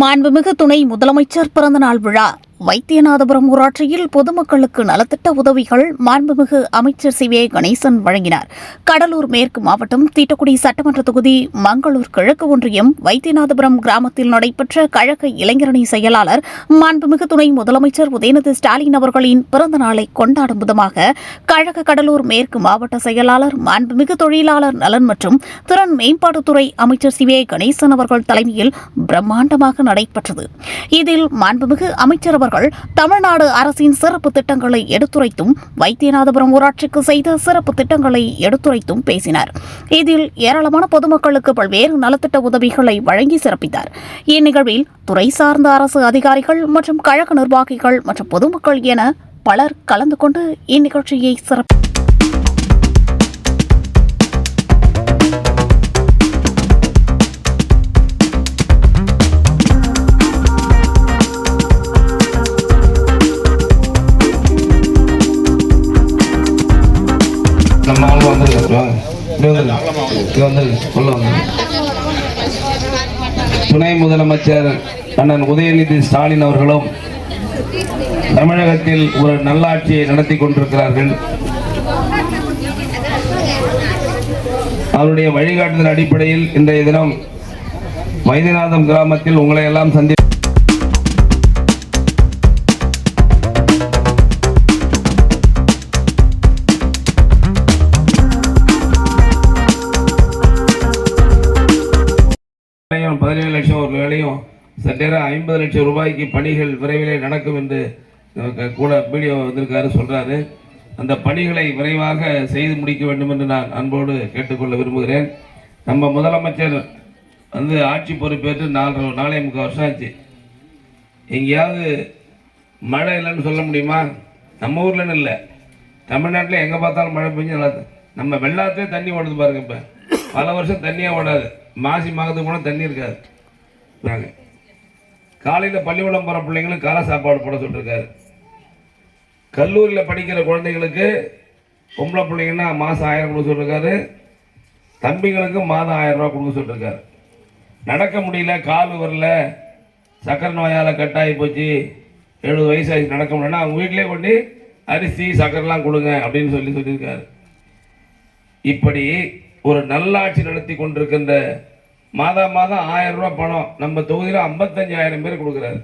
மாண்புமிகு துணை முதலமைச்சர் பிறந்தநாள் விழா. வைத்தியநாதபுரம் ஊராட்சியில் பொதுமக்களுக்கு நலத்திட்ட உதவிகள் மாண்புமிகு அமைச்சர் சி வே கணேசன் வழங்கினார். கடலூர் மேற்கு மாவட்டம் தீட்டக்குடி சட்டமன்ற தொகுதி மங்களூர் கிழக்கு ஒன்றியம் வைத்தியநாதபுரம் கிராமத்தில் நடைபெற்ற கழக இளைஞரணி செயலாளர் மாண்புமிகு துணை முதலமைச்சர் உதயநிதி ஸ்டாலின் அவர்களின் பிறந்த நாளை கொண்டாடும் விதமாக கழக கடலூர் மேற்கு மாவட்ட செயலாளர் மாண்புமிகு தொழிலாளர் நலன் மற்றும் திறன் மேம்பாட்டுத்துறை அமைச்சர் சி வே கணேசன் அவர்கள் தலைமையில் பிரம்மாண்டமாக நடைபெற்றது. இதில் மாண்புமிகு அமைச்சர் அவர்கள் தமிழ்நாடு அரசின் சிறப்பு திட்டங்களை எடுத்துரைத்தும் வைத்தியநாதபுரம் ஊராட்சிக்கு செய்த சிறப்பு திட்டங்களை எடுத்துரைத்தும் பேசினார். இதில் ஏராளமான பொதுமக்களுக்கு பல்வேறு நலத்திட்ட உதவிகளை வழங்கி சிறப்பித்தார். இந்நிகழ்வில் துறை சார்ந்த அரசு அதிகாரிகள் மற்றும் கழக நிர்வாகிகள் மற்றும் பொதுமக்கள் என பலர் கலந்து கொண்டு இந்நிகழ்ச்சியை சிறப்பு நம்ம ஆள் வந்துருங்க உள்ள துணை முதலமைச்சர் அண்ணன் உதயநிதி ஸ்டாலின் அவர்களும் தமிழகத்தில் ஒரு நல்லாட்சியை நடத்தி கொண்டிருக்கிறார்கள். அவருடைய வழிகாட்டுதல் அடிப்படையில் இன்றைய தினம் வைத்தியநாதம் கிராமத்தில் உங்களை எல்லாம் சந்தி பதினேழு லட்சம் ஒரு வேலையும் சட்டேராக ஐம்பது லட்சம் ரூபாய்க்கு பணிகள் விரைவிலே நடக்கும் என்று கூட வீடியோ வந்திருக்காரு சொல்கிறாரு அந்த பணிகளை விரைவாக செய்து முடிக்க வேண்டும் என்று நான் அன்போடு கேட்டுக்கொள்ள விரும்புகிறேன். நம்ம முதலமைச்சர் வந்து ஆட்சி பொறுப்பேற்று நாலு நாலே முக்கால் வருஷம் ஆச்சு. எங்கேயாவது மழை இல்லைன்னு சொல்ல முடியுமா? நம்ம ஊர்லன்னு இல்லை. தமிழ்நாட்டில் எங்கே பார்த்தாலும் மழை பெஞ்சு நல்லா நம்ம வெள்ளாத்தே தண்ணி ஓடுது பாருங்க இப்போ. பல வருஷம் தண்ணியே ஓடாது. மாசி மாதத்துக்கு போனால் தண்ணி இருக்காது. நாங்கள் காலையில் பள்ளிக்கூடம் போகிற பிள்ளைங்களுக்கு காலை சாப்பாடு போட சொல்லிருக்காரு. கல்லூரியில் படிக்கிற குழந்தைங்களுக்கு பொம்பளை பிள்ளைங்கன்னா மாதம் ஆயிரம் கொடுக்க சொல்லிருக்காரு. தம்பிங்களுக்கு மாதம் ஆயிரம் ரூபா கொடுக்க சொல்லியிருக்காரு நடக்க முடியல கால் வரல சக்கரை நோயால் கட்டாகி போச்சு. எழுபது வயசு ஆகி நடக்க முடியலன்னா அவங்க வீட்டிலே கொண்டு அரிசி சக்கரைலாம் கொடுங்க அப்படின்னு சொல்லி சொல்லியிருக்காரு. இப்படி ஒரு நல்லாட்சி நடத்தி கொண்டிருக்கின்ற மாதம் மாதம் ஆயிரம் ரூபா பணம் நம்ம தொகுதியில் ஐம்பத்தஞ்சாயிரம் பேர் கொடுக்குறாரு.